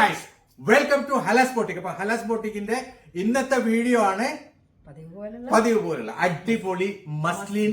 Guys welcome to Hala's boutique അപ്പൊ Hala's ബോട്ടിക്കിന്റെ ഇന്നത്തെ video ആണ് പതിവ് പോലുള്ള പതിവ് പോലുള്ള അടിപൊളി മസ്ലിൻ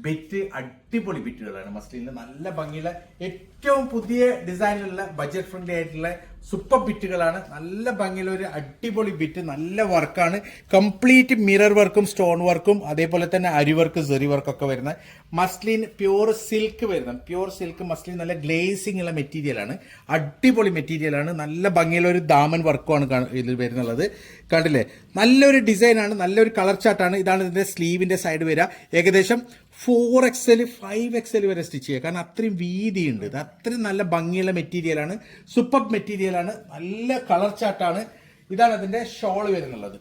ബിറ്റ് അടിപൊളി ബിറ്റുകളാണ് മസ്ലിനിൽ നല്ല ഭംഗിയുള്ള ഏറ്റവും പുതിയ ഡിസൈനിലുള്ള ബജറ്റ് ഫ്രണ്ട്ലി ആയിട്ടുള്ള സൂപ്പർ ബിറ്റുകളാണ്. നല്ല ഭംഗിയുള്ള ഒരു അടിപൊളി ബിറ്റ് നല്ല വർക്കാണ്. കംപ്ലീറ്റ് മിറർ വർക്കും സ്റ്റോൺ വർക്കും അതേപോലെ തന്നെ അരി വർക്ക് സെറി വർക്കൊക്കെ വരുന്ന മസ്ലിൻ പ്യൂർ സിൽക്ക് വരുന്ന പ്യൂർ സിൽക്ക് മസ്ലിൻ നല്ല ഗ്ലേസിംഗ് ഉള്ള മെറ്റീരിയലാണ് അടിപൊളി മെറ്റീരിയലാണ് നല്ല ഭംഗിയുള്ള ഒരു ദാമൻ വർക്കുമാണ് ഇതിൽ വരുന്നുള്ളത്. കണ്ടില്ലേ? നല്ലൊരു ഡിസൈനാണ് നല്ലൊരു കളർ ചാർട്ടാണ്. ഇതാണ് ഇതിന്റെ സ്ലീവിന്റെ സൈഡ് വരിക. ഏകദേശം ഫോർ എക്സൽ ഫൈവ് എക്സൽ വരെ സ്റ്റിച്ച് ചെയ്യുക. കാരണം അത്രയും വീതിയുണ്ട്. ഇത് അത്രയും നല്ല ഭംഗിയുള്ള മെറ്റീരിയലാണ് സൂപ്പർ മെറ്റീരിയലാണ് നല്ല കളർ ചാട്ടാണ് ഇതാണ് അതിന്റെ ഷോൾ വരുന്നുള്ളത്.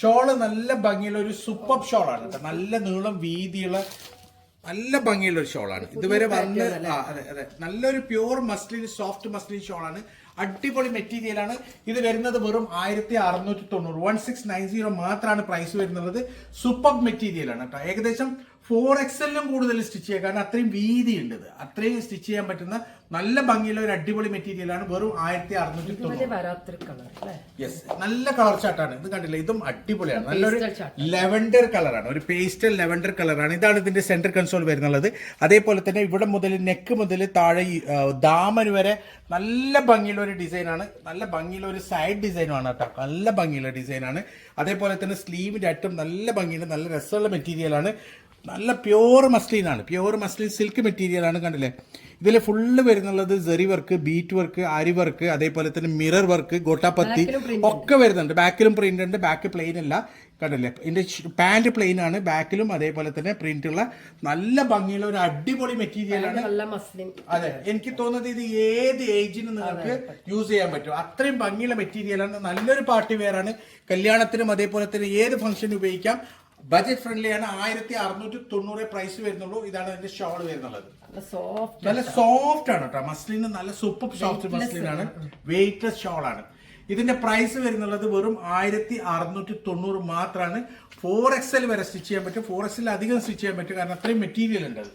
ഷോൾ നല്ല ഭംഗിയുള്ള ഒരു സൂപ്പർ ഷോളാണ് കേട്ടോ. നല്ല നീളം വീതിയുള്ള നല്ല ഭംഗിയുള്ള ഒരു ഷോളാണ് ഇതുവരെ വന്ന് അതെ അതെ. നല്ലൊരു പ്യൂർ മസ്ലിൻ സോഫ്റ്റ് മസ്ലിൻ ഷോളാണ് അടിപൊളി മെറ്റീരിയലാണ് ഇത് വരുന്നത് വെറും ആയിരത്തി അറുന്നൂറ്റി തൊണ്ണൂറ് വൺ സിക്സ് നയൻ സീറോ മാത്രമാണ് പ്രൈസ് വരുന്നത്. സൂപ്പർ മെറ്റീരിയലാണ് കേട്ടോ. ഏകദേശം ഫോർ എക്സലിലും കൂടുതൽ സ്റ്റിച്ച് ചെയ്യാം. കാരണം അത്രയും വീതിയുണ്ട് ഇത്. അത്രയും സ്റ്റിച്ച് ചെയ്യാൻ പറ്റുന്ന നല്ല ഭംഗിയുള്ള ഒരു അടിപൊളി മെറ്റീരിയൽ ആണ്. വെറും ആയിരത്തി അറുന്നൂറ്റി യെസ് നല്ല കളർ ചാട്ടാണ് ഇത് കണ്ടില്ല? ഇതും അടിപൊളിയാണ്. നല്ലൊരു. ലെവൻഡർ കളറാണ് ഒരു പേസ്റ്റൽ ലെവൻഡർ കളറാണ് ഇതാണ് ഇതിന്റെ സെന്റർ കൺസോൾ വരുന്നുള്ളത്. അതേപോലെ തന്നെ ഇവിടെ മുതൽ നെക്ക് മുതൽ താഴെ ദാമന് വരെ നല്ല ഭംഗിയുള്ള ഒരു ഡിസൈനാണ് നല്ല ഭംഗിയുള്ള ഒരു സൈഡ് ഡിസൈനുമാണ് കേട്ടോ. നല്ല ഭംഗിയുള്ള ഡിസൈനാണ് അതേപോലെ തന്നെ സ്ലീവിന്റെ അറ്റം നല്ല ഭംഗിയുണ്ട്. നല്ല രസമുള്ള മെറ്റീരിയലാണ് നല്ല പ്യൂർ മസ്ലിനാണ് പ്യുവർ മസ്ലിൻ സിൽക്ക് മെറ്റീരിയലാണ് കണ്ടില്ലേ? ഇതിൽ ഫുള്ള് വരുന്നുള്ളത് Jerry work bead work aari work അതേപോലെ തന്നെ മിറർ വർക്ക് ഗോട്ടാപ്പത്തി ഒക്കെ വരുന്നുണ്ട്. ബാക്കിലും പ്രിന്റ് ഉണ്ട് ബാക്ക് പ്ലെയിൻ അല്ല കണ്ടില്ലേ? ഇതിന്റെ പാന്റ് പ്ലെയിൻ ആണ്. ബാക്കിലും അതേപോലെ തന്നെ പ്രിന്റ് ഉള്ള നല്ല ഭംഗിയുള്ള ഒരു അടിപൊളി മെറ്റീരിയൽ ആണ്. അതെ എനിക്ക് തോന്നുന്നത് ഇത് ഏത് ഏജിന് നിങ്ങൾക്ക് യൂസ് ചെയ്യാൻ പറ്റും? അത്രയും ഭംഗിയുള്ള മെറ്റീരിയലാണ് നല്ലൊരു പാർട്ടി വെയർ ആണ്. കല്യാണത്തിനും അതേപോലെ തന്നെ ഏത് ഫംഗ്ഷനും ഉപയോഗിക്കാം. ബജറ്റ് ഫ്രണ്ട്ലി ആണ് ആയിരത്തി അറുന്നൂറ്റി തൊണ്ണൂറ് പ്രൈസ് വരുന്നുള്ളൂ. ഇതാണ് അതിന്റെ ഷോൾ വരുന്നുള്ളത്. നല്ല സോഫ്റ്റ് നല്ല സോഫ്റ്റ് ആണ് കേട്ടോ മസ്ലിന് നല്ല സൂപ്പർ സോഫ്റ്റ് മസ്ലിൻ ആണ്. വെയിറ്റ്ലെസ് ഷോൾ ആണ്. ഇതിന്റെ പ്രൈസ് വരുന്നുള്ളത് വെറും ആയിരത്തി അറുന്നൂറ്റി തൊണ്ണൂറ് മാത്രമാണ് ഫോർ എക്സൽ വരെ സ്റ്റിച്ച് ചെയ്യാൻ പറ്റും. ഫോർ എക്സൽ അധികം സ്റ്റിച്ച് ചെയ്യാൻ പറ്റും. കാരണം അത്രയും മെറ്റീരിയൽ ഉണ്ട് അത്.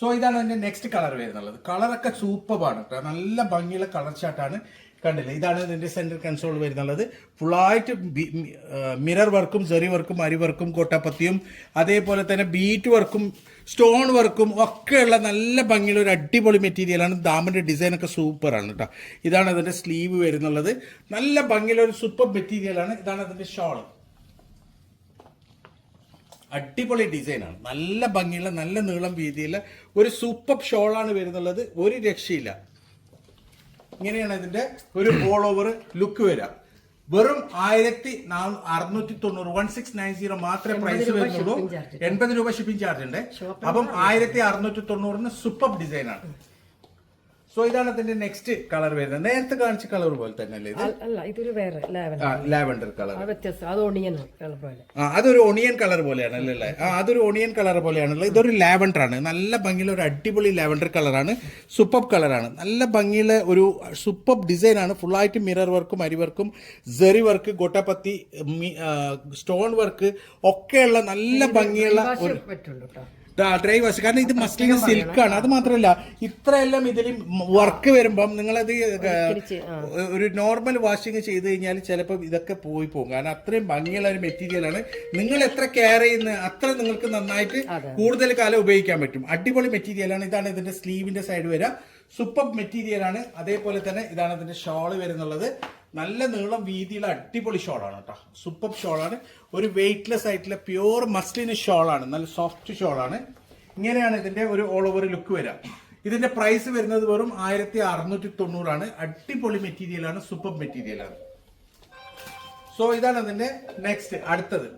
സോ ഇതാണ് അതിന്റെ നെക്സ്റ്റ് കളർ വരുന്നുള്ളത്. കളറൊക്കെ സൂപ്പറാണ് നല്ല ഭംഗിയുള്ള കളർ ചാർട്ടാണ് കണ്ടില്ല? ഇതാണ് ഇതിന്റെ സെന്റർ കൺസോൾ വരുന്നുള്ളത്. ഫുള്ളായിട്ട് മിറർ വർക്കും സെറി വർക്കും അരി വർക്കും കോട്ടപ്പത്തിയും അതേപോലെ തന്നെ ബീറ്റ് വർക്കും സ്റ്റോൺ വർക്കും ഒക്കെയുള്ള നല്ല ഭംഗിയുള്ള ഒരു അടിപൊളി മെറ്റീരിയലാണ് ദാമിന്റെ ഡിസൈൻ ഒക്കെ സൂപ്പറാണ് കേട്ടോ ഇതാണ് അതിന്റെ സ്ലീവ് വരുന്നുള്ളത്. നല്ല ഭംഗിയുള്ള ഒരു സൂപ്പർ മെറ്റീരിയലാണ് ഇതാണ് അതിന്റെ ഷോൾ അടിപൊളി ഡിസൈനാണ് നല്ല ഭംഗിയുള്ള നല്ല നീളം വീതിയുള്ള ഒരു സൂപ്പർ ഷോളാണ് വരുന്നുള്ളത്. ഒരു രക്ഷയില്ല. ഇങ്ങനെയാണ് ഇതിന്റെ ഒരു ഓൾ ഓവർ ലുക്ക് വരിക. വെറും ആയിരത്തി അറുന്നൂറ്റി തൊണ്ണൂറ് വൺ സിക്സ് നയൻ സീറോ മാത്രമേ പ്രൈസ് വരുന്നുള്ളൂ. എൺപത് രൂപ ഷിപ്പിംഗ് ചാർജ് ഉണ്ട്. അപ്പം ആയിരത്തി അറുന്നൂറ്റി തൊണ്ണൂറിന് സൂപ്പർ ഡിസൈനാണ് സോ ഇതാണ് അതിന്റെ നെക്സ്റ്റ് കളർ വരുന്നത്. നേരത്തെ കാണിച്ച കളർ പോലെ തന്നെ അല്ലേ ഇത് അല്ല ഇതൊരു വേറെ ലാവൻഡർ കളർ അത് ഒണിയൻ കളർ പോലെ. ആ അതൊരു ഒണിയൻ കളർ പോലെയാണ് അല്ലേ ആ അതൊരു ഒണിയൻ കളർ പോലെയാണല്ലോ ഇതൊരു ലാവൻഡർ ആണ്. നല്ല ഭംഗിയുള്ള ഒരു അടിപൊളി ലാവൻഡർ കളറാണ് സൂപ്പർ കളറാണ് നല്ല ഭംഗിയുള്ള ഒരു സൂപ്പർ ഡിസൈൻ ആണ്. ഫുള്ളായിട്ട് മിറർ വർക്കും അരി വർക്കും ജെറി വർക്ക് ഗൊട്ടപ്പത്തി സ്റ്റോൺ വർക്ക് ഒക്കെയുള്ള നല്ല ഭംഗിയുള്ള ഒരു ഡ്രൈ വാഷ് കാരണം ഇത് മസ്ലിൻ സിൽക്കാണ് അത് മാത്രമല്ല ഇത്രയെല്ലാം ഇതിൽ വർക്ക് വരുമ്പം നിങ്ങളത് ഒരു നോർമൽ വാഷിംഗ് ചെയ്ത് കഴിഞ്ഞാൽ ചിലപ്പോൾ ഇതൊക്കെ പോയി പോകും. കാരണം അത്രയും ഭംഗിയുള്ള ഒരു മെറ്റീരിയലാണ് നിങ്ങൾ എത്ര കെയർ ചെയ്യുന്ന അത്ര നിങ്ങൾക്ക് നന്നായിട്ട് കൂടുതൽ കാലം ഉപയോഗിക്കാൻ പറ്റും. അടിപൊളി മെറ്റീരിയലാണ് ഇതാണ് ഇതിന്റെ സ്ലീവിന്റെ സൈഡ് വരിക. സൂപ്പർ മെറ്റീരിയലാണ് അതേപോലെ തന്നെ ഇതാണ് ഇതിന്റെ ഷോൾ വരുന്നുള്ളത്. നല്ല നീളം വീതിയുള്ള അടിപൊളി ഷോളാണ് കേട്ടോ സൂപ്പർ ഷോളാണ്. ഒരു വെയ്റ്റ്ലെസ് ആയിട്ടുള്ള പ്യുവർ മസ്ലിന് ഷോളാണ്. നല്ല സോഫ്റ്റ് ഷോളാണ്. ഇങ്ങനെയാണ് ഇതിന്റെ ഒരു ഓൾ ഓവർ ലുക്ക് വരാം ഇതിന്റെ പ്രൈസ് വരുന്നത് വെറും ആയിരത്തി അറുന്നൂറ്റി തൊണ്ണൂറാണ് അടിപൊളി മെറ്റീരിയലാണ് സൂപ്പർ മെറ്റീരിയലാണ് സോ ഇതാണ് അതിന്റെ നെക്സ്റ്റ് അടുത്തത്.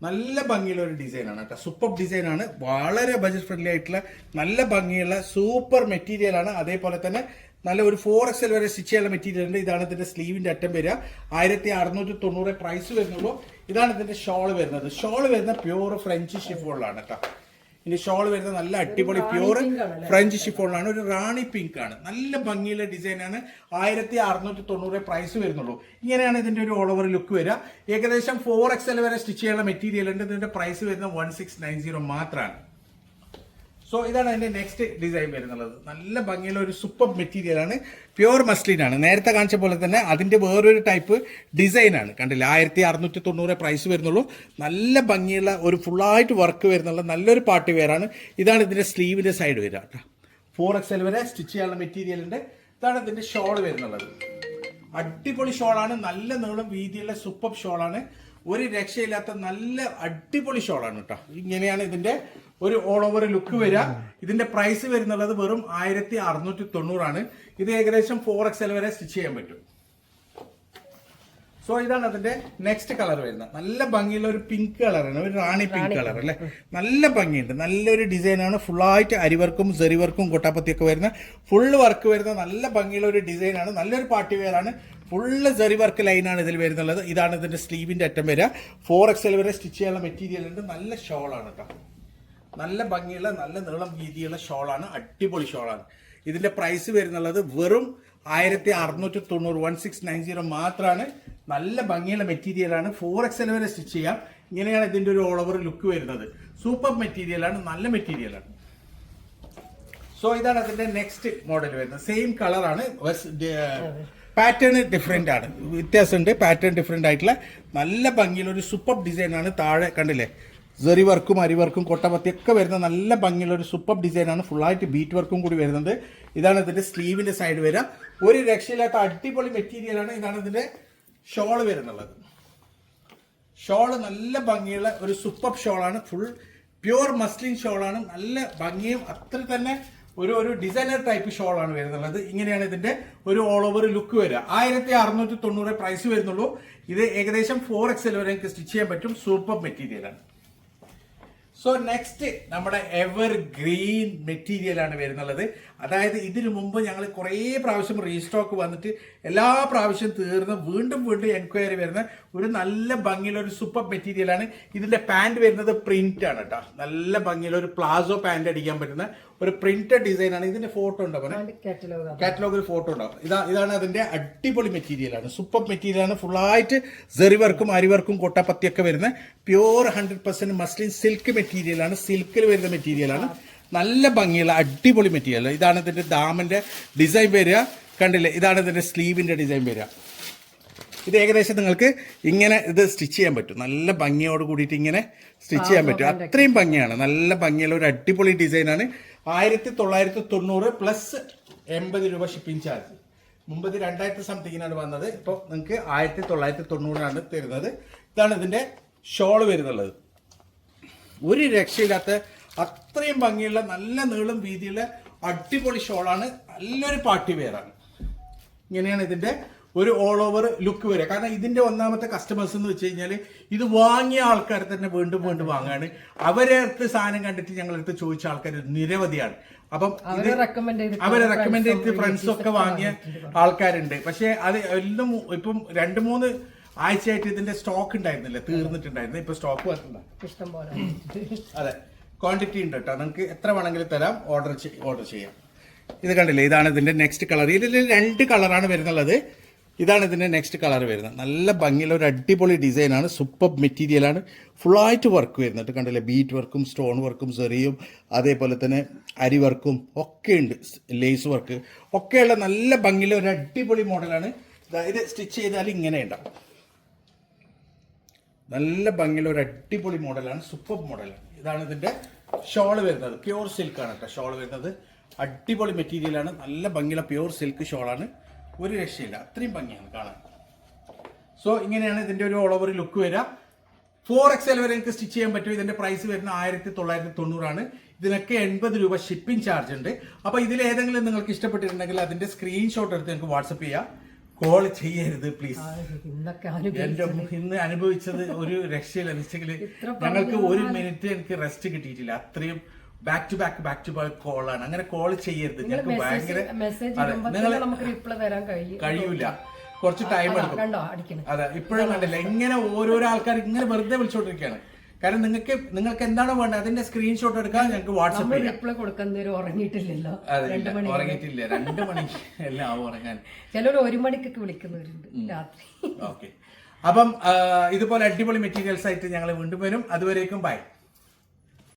നല്ല ഭംഗിയുള്ള ഒരു ഡിസൈനാണ് കേട്ടോ സൂപ്പർ ഡിസൈനാണ് വളരെ ബജറ്റ് ഫ്രണ്ട്ലി ആയിട്ടുള്ള നല്ല ഭംഗിയുള്ള സൂപ്പർ മെറ്റീരിയൽ ആണ്. അതേപോലെ തന്നെ നല്ല ഒരു ഫോർ എക്സ് എൽ വരെ സ്റ്റിച്ച് ചെയ്യാനുള്ള മെറ്റീരിയൽ ഉണ്ട്. ഇതാണ് ഇതിന്റെ സ്ലീവിന്റെ അറ്റം വരിക. ആയിരത്തി അറുന്നൂറ്റി തൊണ്ണൂറ് പ്രൈസ് വരുന്നുള്ളൂ. ഇതാണ് ഇതിന്റെ ഷോൾ വരുന്നത്. ഷോൾ വരുന്ന പ്യൂർ ഫ്രഞ്ച് ഷിഫോളാണ് കേട്ടോ ഇനി ഷോൾ വരുന്ന നല്ല അടിപൊളി പ്യൂർ ഫ്രഞ്ച് ഷിഫോണിലാണ് ഒരു റാണി പിങ്ക് ആണ്. നല്ല ഭംഗിയുള്ള ഡിസൈനാണ് ആയിരത്തി അറുന്നൂറ്റി തൊണ്ണൂറ് പ്രൈസ് വരുന്നുള്ളൂ. ഇങ്ങനെയാണ് ഇതിന്റെ ഒരു ഓൾ ഓവർ ലുക്ക് വരിക. ഏകദേശം ഫോർ എക്സ് എൽ വരെ സ്റ്റിച്ച് ചെയ്യാനുള്ള മെറ്റീരിയൽ ഉണ്ട്. ഇതിന്റെ പ്രൈസ് വരുന്നത് വൺ സിക്സ് നയൻ സീറോ മാത്രമാണ് സോ ഇതാണ് അതിന്റെ നെക്സ്റ്റ് ഡിസൈൻ വരുന്നുള്ളത്. നല്ല ഭംഗിയുള്ള ഒരു സൂപ്പർ മെറ്റീരിയൽ ആണ്. പ്യുവർ മസ്ലിൻ ആണ്. നേരത്തെ കാണിച്ച പോലെ തന്നെ അതിന്റെ വേറൊരു ടൈപ്പ് ഡിസൈനാണ് കണ്ടില്ല? ആയിരത്തി അറുന്നൂറ്റി തൊണ്ണൂറ് പ്രൈസ് വരുന്നുള്ളൂ. നല്ല ഭംഗിയുള്ള ഒരു ഫുള്ളായിട്ട് വർക്ക് വരുന്നുള്ള നല്ലൊരു പാർട്ടി വെയറാണ് ഇതാണ് ഇതിന്റെ സ്ലീവിന്റെ സൈഡ് വരിക ഫോർ എക്സ് വരെ സ്റ്റിച്ച് ചെയ്യാനുള്ള മെറ്റീരിയലിന്റെ ഇതാണ് ഇതിന്റെ ഷോൾ വരുന്നുള്ളത്. അടിപൊളി ഷോളാണ് നല്ല നീളം വീതിയുള്ള സൂപ്പർ ഷോളാണ് ഒരു രക്ഷയില്ലാത്ത നല്ല അടിപൊളി ഷോളാണ് കേട്ടോ. ഇങ്ങനെയാണ് ഇതിന്റെ ഒരു ഓൾ ഓവർ ലുക്ക് വരിക ഇതിന്റെ പ്രൈസ് വരുന്നുള്ളത് വെറും ആയിരത്തി അറുന്നൂറ്റി തൊണ്ണൂറാണ് ഇത് ഏകദേശം ഫോർ എക്സ് വരെ സ്റ്റിച്ച് ചെയ്യാൻ പറ്റും. സോ ഇതാണ് അതിന്റെ നെക്സ്റ്റ് കളർ വരുന്നത്. നല്ല ഭംഗിയുള്ള ഒരു പിങ്ക് കളറാണ് ഒരു റാണി പിങ്ക് കളർ അല്ലേ? നല്ല ഭംഗിയുണ്ട്. നല്ലൊരു ഡിസൈനാണ് ആയിട്ട് അരിവർക്കും സെറിവർക്കും കൊട്ടാപ്പത്തിയൊക്കെ വരുന്ന ഫുൾ വർക്ക് വരുന്ന നല്ല ഭംഗിയുള്ള ഒരു ഡിസൈനാണ് നല്ലൊരു പാർട്ടി വെയറാണ് ആണ്. ഫുള്ള് സെറി വർക്ക് ലൈനാണ് ഇതിൽ വരുന്നുള്ളത്. ഇതാണ് ഇതിന്റെ സ്ലീവിന്റെ അറ്റം വരിക ഫോർ എക്സ് വരെ സ്റ്റിച്ച് ചെയ്യാനുള്ള മെറ്റീരിയൽ ഉണ്ട്. നല്ല ഷോളാണ് കേട്ടോ നല്ല ഭംഗിയുള്ള നല്ല നീളം വീതിയുള്ള ഷോളാണ് അടിപൊളി ഷോളാണ്. ഇതിന്റെ പ്രൈസ് വരുന്നുള്ളത് വെറും ആയിരത്തി അറുന്നൂറ്റി തൊണ്ണൂറ് വൺ സിക്സ് നയൻ സീറോ മാത്രമാണ്. നല്ല ഭംഗിയുള്ള മെറ്റീരിയലാണ് ഫോർ എക്സ് വരെ സ്റ്റിച്ച് ചെയ്യാം. ഇങ്ങനെയാണ് ഇതിന്റെ ഒരു ഓൾ ഓവർ ലുക്ക് വരുന്നത്. സൂപ്പർ മെറ്റീരിയലാണ് നല്ല മെറ്റീരിയലാണ് സോ ഇതാണ് അതിന്റെ നെക്സ്റ്റ് മോഡൽ വരുന്നത്. സെയിം കളറാണ് പാറ്റേൺ ഡിഫറെന്റ് ആണ്. വ്യത്യാസമുണ്ട്. പാറ്റേൺ ഡിഫറെന്റ് ആയിട്ടുള്ള നല്ല ഭംഗിയിലൊരു സൂപ്പർ ഡിസൈനാണ് താഴെ കണ്ടില്ലേ? സെറി വർക്കും അരി വർക്കും കൊട്ടപത്തിയൊക്കെ വരുന്ന നല്ല ഭംഗിയുള്ള ഒരു സൂപ്പർ ഡിസൈനാണ് ഫുള്ളായിട്ട് ബീറ്റ് വർക്കും കൂടി വരുന്നത് ഇതാണ് ഇതിന്റെ സ്ലീവിന്റെ സൈഡ് വരിക ഒരു രക്ഷയില്ലാത്ത അടിപൊളി മെറ്റീരിയലാണ് ഇതാണ് ഇതിന്റെ ഷോൾ വരുന്നുള്ളത്. ഷോൾ നല്ല ഭംഗിയുള്ള ഒരു സൂപ്പർ ഷോളാണ് ഫുൾ പ്യുവർ മസ്ലിൻ ഷോളാണ് നല്ല ഭംഗിയും അത്ര തന്നെ ഒരു ഒരു ഡിസൈനർ ടൈപ്പ് ഷോളാണ് വരുന്നുള്ളത്. ഇങ്ങനെയാണ് ഇതിന്റെ ഒരു ഓൾ ഓവർ ലുക്ക് വരിക ആയിരത്തി അറുന്നൂറ്റി തൊണ്ണൂറ് പ്രൈസ് വരുന്നുള്ളൂ. ഇത് ഏകദേശം ഫോർ എക്സ് വരെ സ്റ്റിച്ച് ചെയ്യാൻ പറ്റും. സൂപ്പർ മെറ്റീരിയലാണ് സോ നെക്സ്റ്റ് നമ്മുടെ എവർ ഗ്രീൻ മെറ്റീരിയൽ ആണ് വരുന്നുള്ളത്. അതായത് ഇതിനു മുമ്പ് ഞങ്ങൾ കുറേ പ്രാവശ്യം റീസ്റ്റോക്ക് വന്നിട്ട് എല്ലാ പ്രാവശ്യം തീർന്ന് വീണ്ടും വീണ്ടും എൻക്വയറി വരുന്ന ഒരു നല്ല ഭംഗിയുള്ള ഒരു സൂപ്പർ മെറ്റീരിയൽ ആണ്. ഇതിന്റെ പാന്റ് വരുന്നത് പ്രിന്റ് ആണ് കേട്ടോ നല്ല ഭംഗിയുള്ള ഒരു പ്ലാസോ പാന്റ് അടിക്കാൻ പറ്റുന്ന ഒരു പ്രിന്റഡ് ഡിസൈൻ ആണ്. ഇതിന്റെ ഫോട്ടോ ഉണ്ടോ കാറ്റലോഗിൽ ഫോട്ടോ ഉണ്ടാവും ഇതാ ഇതാണ് അതിന്റെ അടിപൊളി മെറ്റീരിയൽ ആണ്. സൂപ്പർ മെറ്റീരിയൽ ആണ്. ഫുള്ളായിട്ട് സെറി വർക്കും അരി വർക്കും കൊട്ടപ്പത്തിയൊക്കെ വരുന്ന pure hundred percent muslin silk material ആണ്. സിൽക്കിൽ വരുന്ന മെറ്റീരിയലാണ് നല്ല ഭംഗിയുള്ള അടിപൊളി മെറ്റീരിയൽ ഇതാണ് ഇതിന്റെ ദാമിന്റെ ഡിസൈൻ വരിക. കണ്ടില്ലേ? ഇതാണ് ഇതിന്റെ സ്ലീവിന്റെ ഡിസൈൻ വരിക. ഇത് ഏകദേശം നിങ്ങൾക്ക് ഇങ്ങനെ ഇത് സ്റ്റിച്ച് ചെയ്യാൻ പറ്റും. നല്ല ഭംഗിയോട് കൂടിയിട്ട് ഇങ്ങനെ സ്റ്റിച്ച് ചെയ്യാൻ പറ്റും. അത്രയും ഭംഗിയാണ്. നല്ല ഭംഗിയുള്ള ഒരു അടിപൊളി ഡിസൈനാണ് ആയിരത്തി തൊള്ളായിരത്തി തൊണ്ണൂറ് പ്ലസ് എൺപത് രൂപ ഷിപ്പിംഗ് ചാർജ് മുമ്പ് ഇത് രണ്ടായിരത്തി സംതിങ്ങിനാണ് വന്നത്. ഇപ്പോൾ നിങ്ങൾക്ക് ആയിരത്തി തൊള്ളായിരത്തി തൊണ്ണൂറിനാണ് തരുന്നത്. ഇതാണ് ഇതിന്റെ ഷോൾ വരുന്നുള്ളത്. ഒരു രക്ഷയില്ലാത്ത അത്രയും ഭംഗിയുള്ള നല്ല നീളം വീതിയുള്ള അടിപൊളി ഷോളാണ് നല്ലൊരു പാർട്ടി വെയറാണ് ഇങ്ങനെയാണ് ഇതിന്റെ ഒരു ഓൾ ഓവർ ലുക്ക് വരിക. കാരണം ഇതിന്റെ ഒന്നാമത്തെ കസ്റ്റമേഴ്സ് എന്ന് വെച്ച് കഴിഞ്ഞാൽ ഇത് വാങ്ങിയ ആൾക്കാർ തന്നെ വീണ്ടും വീണ്ടും വാങ്ങാണ്. അവരെ അടുത്ത് സാധനം കണ്ടിട്ട് ഞങ്ങളടുത്ത് ചോദിച്ച ആൾക്കാർ നിരവധിയാണ്. അപ്പം അവരെ റെക്കമെൻഡ് ചെയ്ത് അവരെ റെക്കമെൻഡ് ചെയ്തിട്ട് ഫ്രണ്ട്സും ഒക്കെ വാങ്ങിയ ആൾക്കാരുണ്ട്. പക്ഷേ അത് എല്ലാം ഇപ്പം രണ്ട് മൂന്ന് ആഴ്ചയായിട്ട് ഇതിന്റെ സ്റ്റോക്ക് ഉണ്ടായിരുന്നില്ല? തീർന്നിട്ടുണ്ടായിരുന്നു. ഇപ്പൊ സ്റ്റോക്ക് വന്നിട്ടുണ്ട് ഇഷ്ടം പോലെ അതെ. ക്വാണ്ടിറ്റി ഉണ്ട് കേട്ടോ. നിങ്ങൾക്ക് എത്ര വേണമെങ്കിലും തരാം. ഓർഡർ ഓർഡർ ചെയ്യാം. ഇത് കണ്ടില്ലേ? ഇതാണ് ഇതിന്റെ നെക്സ്റ്റ് കളർ ഇതിൽ രണ്ട് കളറാണ് വരുന്നുള്ളത്. ഇതാണ് ഇതിന്റെ നെക്സ്റ്റ് കളർ വരുന്നത്. നല്ല ഭംഗിയുള്ള ഒരു അടിപൊളി ഡിസൈനാണ് സൂപ്പർ മെറ്റീരിയലാണ് ഫുള്ളായിട്ട് വർക്ക് വരുന്നുണ്ട്. കണ്ടില്ലേ? ബീറ്റ് വർക്കും സ്റ്റോൺ വർക്കും സെറിയും അതേപോലെ തന്നെ അരി വർക്കും ഒക്കെ ഉണ്ട്. ലേസ് വർക്ക് ഒക്കെയുള്ള നല്ല ഭംഗിയുള്ള ഒരു അടിപൊളി മോഡലാണ് ഇത് സ്റ്റിച്ച് ചെയ്താൽ ഇങ്ങനെ ഉണ്ടാവും. നല്ല ഭംഗിയുള്ള ഒരു അടിപൊളി മോഡലാണ് സൂപ്പർ മോഡലാണ്. ഇതാണ് ഇതിന്റെ ഷോൾ വരുന്നത്. പ്യൂർ സിൽക്കാണ് കേട്ടോ ഷോൾ വരുന്നത്. അടിപൊളി മെറ്റീരിയലാണ് നല്ല ഭംഗിയുള്ള പ്യൂർ സിൽക്ക് ഷോളാണ് ഒരു രക്ഷയില്ല. അത്രയും ഭംഗിയാണ് കാണാൻ. സോ ഇങ്ങനെയാണ് ഇതിന്റെ ഒരു ഓൾ ഓവർ ലുക്ക് വരിക. ഫോർ എക്സ് എൽ വരെ നിങ്ങൾക്ക് സ്റ്റിച്ച് ചെയ്യാൻ പറ്റും. ഇതിന്റെ പ്രൈസ് വരുന്ന ആയിരത്തി തൊള്ളായിരത്തി തൊണ്ണൂറാണ് ഇതിനൊക്കെ എൺപത് രൂപ ഷിപ്പിംഗ് ചാർജ് ഉണ്ട്. അപ്പോൾ ഇതിൽ ഏതെങ്കിലും നിങ്ങൾക്ക് ഇഷ്ടപ്പെട്ടിട്ടുണ്ടെങ്കിൽ അതിന്റെ സ്ക്രീൻഷോട്ട് എടുത്ത് നിങ്ങൾക്ക് വാട്സപ്പ് ചെയ്യാം. കോൾ ചെയ്യരുത് പ്ലീസ്. എന്റെ ഇന്ന് അനുഭവിച്ചത് ഒരു രക്ഷയില്ല. നിശ്ചയിൽ ഞങ്ങൾക്ക് ഒരു മിനിറ്റ് എനിക്ക് റെസ്റ്റ് കിട്ടിയിട്ടില്ല. അത്രയും back to back back to back call ആണ്. അങ്ങനെ കോൾ ചെയ്യരുത്. ഞങ്ങൾക്ക് ഭയങ്കര കഴിയൂല. കുറച്ച് ടൈം എടുക്കും. അതെ ഇപ്പോഴും കണ്ടില്ല? ഇങ്ങനെ ഓരോരോ ആൾക്കാർ ഇങ്ങനെ വെറുതെ വിളിച്ചോണ്ടിരിക്കുകയാണ്. കാരണം നിങ്ങൾക്ക് നിങ്ങൾക്ക് എന്താണോ വേണ്ടത് അതിന്റെ സ്ക്രീൻഷോട്ട് എടുക്കാൻ ഞങ്ങൾക്ക് വാട്സപ്പ് റിപ്ലൈ കൊടുക്കുന്നവരും ഉറങ്ങിയിട്ടില്ലല്ലോ. ഉറങ്ങിയിട്ടില്ല. രണ്ട് മണി എല്ലാം ആവും ഉറങ്ങാൻ. ചിലർ ഒരു മണിക്കൊക്കെ വിളിക്കുന്നവരുണ്ട് രാത്രി. ഓക്കെ. അപ്പം ഇതുപോലെ അടിപൊളി മെറ്റീരിയൽസ് ആയിട്ട് ഞങ്ങൾ വീണ്ടും വരും. അതുവരേക്കും ബൈ